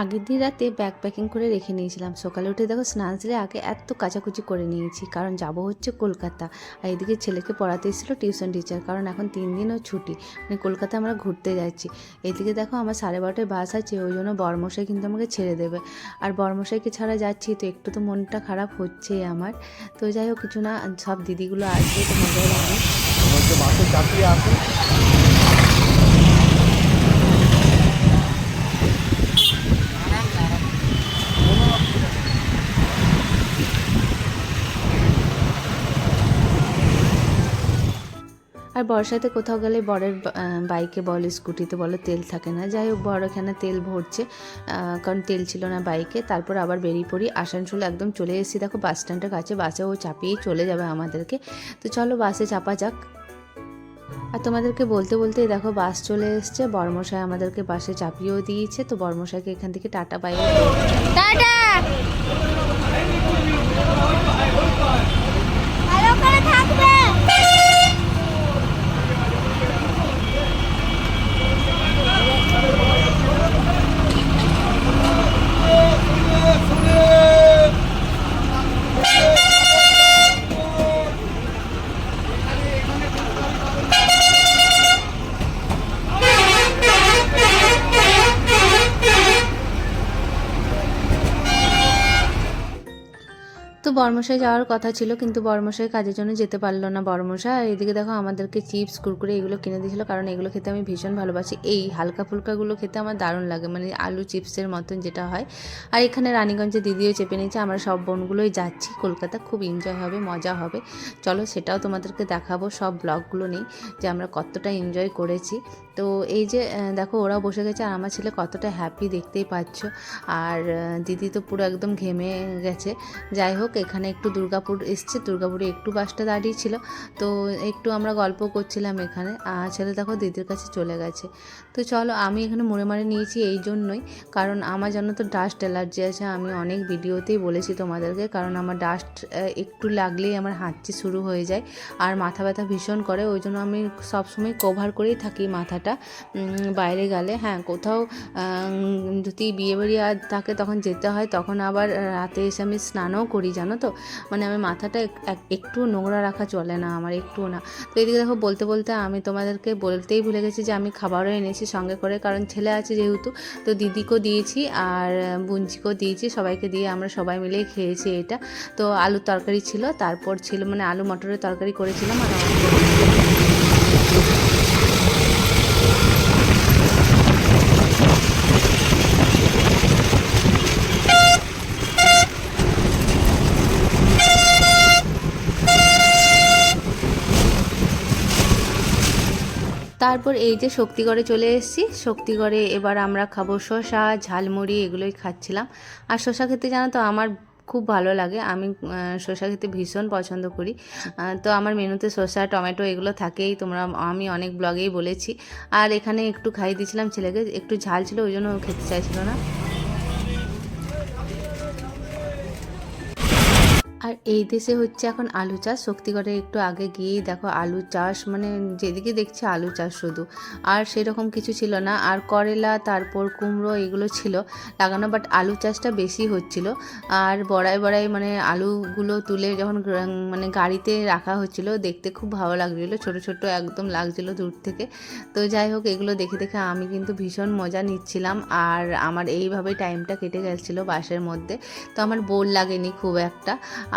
আগের দিন রাতে ব্যাগ প্যাকিং করে রেখে নিয়েছিলাম। সকালে উঠে দেখো স্নান সেরে আগে এত কাচাকুচি করে নিয়েছি, কারণ যাব হচ্ছে কলকাতা। আর এদিকে ছেলেকে পড়াতে এসেছিল টিউশন টিচার কারণ এখন তিন দিনও ছুটি। মানে কলকাতায় আমরা ঘুরতে যাচ্ছি। এদিকে দেখো আমার সাড়ে বারোটায় বাস আছে, ওই জন্য বর্মশাই কিন্তু আমাকে ছেড়ে দেবে। আর বর্মশাইকে ছাড়া যাচ্ছি, তো একটু তো মনটা খারাপ হচ্ছেই আমার। তো যাই হোক, কিছু না, সব দিদিগুলো আসবে তো হচ্ছে বাসে চাপিয়ে আর বর্ষাতে কোথাও গেলে বরের বাইকে বলো, স্কুটিতে বলো, তেল থাকে না। যাই হোক বড় এখানে তেল ভরছে কারণ তেল ছিল না বাইকে। তারপর আবার বেরিয়ে পড়ি, আসানসোল একদম চলে এসেছি। দেখো, বাস স্ট্যান্ডের কাছে, বাসে ও চাপিয়েই চলে যাবে আমাদেরকে। তো চলো, বাসে চাপা যাক। আর তোমাদেরকে বলতে বলতে দেখো, বাস চলে এসছে। বর্মশাই আমাদেরকে বাসে চাপিয়েও দিয়েছে। তো বর্মশাইকে এখান থেকে টাটা পাই টাটা ভালো করে থাকবে তো বর্মশাই যাওয়ার কথা ছিল, কিন্তু বর্মশাই কাজের জন্য যেতে পারল না। বর্মশাই, আর এদিকে দেখো আমাদেরকে চিপস, কুরকুরে এগুলো কিনে দিয়েছিল, কারণ এগুলো খেতে আমি ভীষণ ভালোবাসি। এই হালকা ফুলকাগুলো খেতে আমার দারুণ লাগে মানে আলু চিপসের মতন যেটা হয়। আর এখানে রানীগঞ্জে দিদিও চেপে নিয়েছে, আমরা সব বোনগুলোই যাচ্ছি, কলকাতা খুব এনজয় হবে, মজা হবে। চলো সেটাও তোমাদেরকে দেখাবো, সব ব্লগগুলো নেই যে আমরা কতটা এনজয় করেছি। তো এই যে দেখো ওরাও বসে গেছে, আর আমার ছেলে কতটা হ্যাপি দেখতেই পাচ্ছ। আর দিদি তো পুরো একদম ঘেমে গেছে। যাই হোক এখানে একটু দুর্গাপুর এসছে, দুর্গাপুরে একটু বাসটা দাঁড়িয়েছিল তো একটু আমরা গল্প করছিলাম এখানে, আর ছেলে দেখো দিদির কাছে চলে গেছে। তো চলো, আমি এখানে মুড়ে মারে নিয়েছি এই জন্যই, কারণ আমার জন্য তো ডাস্ট অ্যালার্জি আছে, আমি অনেক ভিডিওতেই বলেছি তোমাদেরকে, কারণ আমার ডাস্ট একটু লাগলেই আমার হাঁচি শুরু হয়ে যায়, আর মাথা ব্যথা ভীষণ করে, ওই জন্য আমি সবসময় কভার করেই থাকি মাথাটা। বাইরে গেলে হ্যাঁ কোথাও যদি বিয়ে বাড়ি আর থাকে তখন যেতে হয়, তখন আবার রাতে এসে আমি স্নানও করি জানো তো? মানে আমি মাথাটা এক- এক- একটু নোংরা রাখা চলে না, আমার একটুও না। তো এদিকে দেখো বলতে বলতে আমি তোমাদেরকে বলতেই ভুলে গেছি যে আমি খাবারও এনেছি সঙ্গে করে, কারণ ছেলে আছে যেহেতু, তো দিদিকেও দিয়েছি আর বুঞ্চিকেও দিয়েছি, সবাইকে দিয়ে আমরা সবাই মিলেই খেয়েছি এটা। তো আলুর তরকারি ছিল, তারপর ছিল মানে আলু মটরের তরকারি করেছিলাম আর তারপর এই যে শক্তিগড়ে চলে এসেছি শক্তিগড়ে এবার আমরা খাব শশা ঝালমুড়ি এগুলোই খাচ্ছিলাম। আর শশা খেতে জানো তো আমার খুব ভালো লাগে, আমি শশা শসা খেতে ভীষণ পছন্দ করি। তো আমার মেনুতে শশা টমেটো এগুলো থাকেই, তোমরা, আমি অনেক ব্লগেই বলেছি। আর এখানে একটু খাইয়ে দিয়েছিলাম ছেলেকে, একটু ঝাল ছিল, ওই জন্য খেতে চাইছিল না। আর এই দেশে হচ্ছে এখন আলু চাষ। শক্তিগড়ে একটু আগে গিয়েই দেখো আলু চাষ মানে যেদিকে দেখছি আলু চাষ শুধু। আর সেরকম কিছু ছিল না। আর করলা, তারপর কুমড়ো এগুলো ছিল লাগানো বাট আলু চাষটা বেশি হচ্ছিল। আর বড়াই বড়াই মানে আলুগুলো তুলে যখন মানে গাড়িতে রাখা হচ্ছিল, দেখতে খুব ভালো লাগছিল। ছোট ছোট একদম লাগছিল দূর থেকে। তো যাই হোক, এগুলো দেখে দেখে আমি কিন্তু ভীষণ মজা নিচ্ছিলাম। আর আমার এইভাবেই টাইমটা কেটে গেছিল বাসের মধ্যে। তো আমার বোর লাগেনি খুব একটা।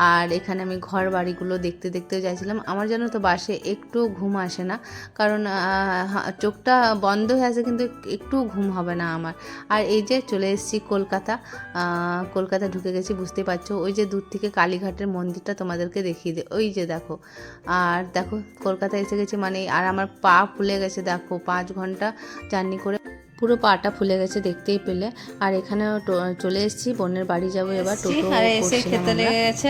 আর এখানে আমি ঘর বাড়িগুলো দেখতে দেখতেও যাইছিলাম। আমার যেন তো বাসে একটু ঘুম আসে না। কারণ চোখটা বন্ধ হয়ে আছে কিন্তু একটু ঘুম হবে না আমার। আর এই যে চলে এসেছি কলকাতা কলকাতা ঢুকে গেছি বুঝতে পারছ। ওই যে দূর থেকে কালীঘাটের মন্দিরটা তোমাদেরকে দেখিয়ে দে, ওই যে দেখো। আর দেখো কলকাতা এসে গেছি মানে আর আমার পা ফুলে গেছে, দেখো, পাঁচ ঘণ্টা জার্নি করে পুরো পাটা ফুলে গেছে দেখতেই পেলে। আর এখানে চলে এসেছি বোনের বাড়ি যাব এবার টোটো আর এসে খেতে লেগে গেছে।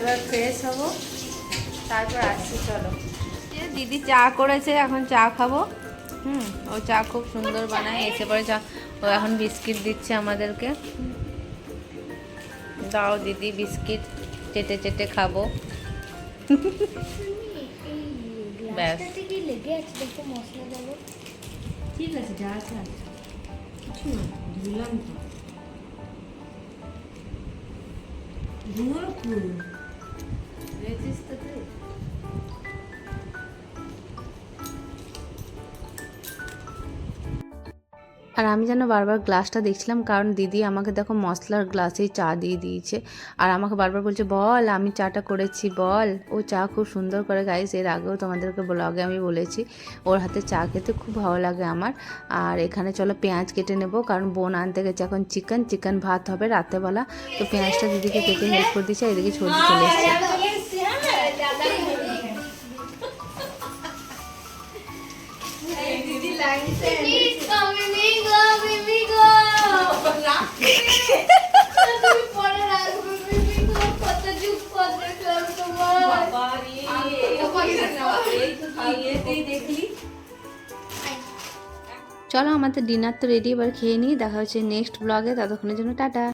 এবার ফ্রেশ হব তারপর আসছি চলো। এ দিদি চা করেছে এখন চা খাব। হুম ও চা খুব সুন্দর বানায় এসে পরে চা ও এখন বিস্কিট দিচ্ছে আমাদেরকে। দাও দিদি বিস্কিট চেটে চেটে খাব। ব্যাস। লেগে আছে? দেখো মশলা দেবো ঠিক আছে যা আছে কিছু না ধুলাম তো। আর আমি যেন বারবার গ্লাসটা দেখছিলাম কারণ দিদি আমাকে দেখো মশলার গ্লাসেই চা দিয়ে দিয়েছে। আর আমাকে বারবার বলছে বল আমি চাটা করেছি বল। ও চা খুব সুন্দর করে গাইস এর আগেও তোমাদেরকে ব্লগে আমি বলেছি ওর হাতে চা খেতে খুব ভালো লাগে আমার। আর এখানে চলো পেঁয়াজ কেটে নেব কারণ বোন আনতে গেছে এখন চিকেন চিকেন ভাত হবে রাত্রেবেলা তো পেঁয়াজটা দিদিকে কেটে হেল্প করে দিচ্ছে আর এদিকে সবজি চলে এসছে। চলো আমাদের ডিনার তো রেডি এবার খেয়ে নিই, দেখা হচ্ছে নেক্সট ব্লগে ততক্ষণের জন্য টাটা।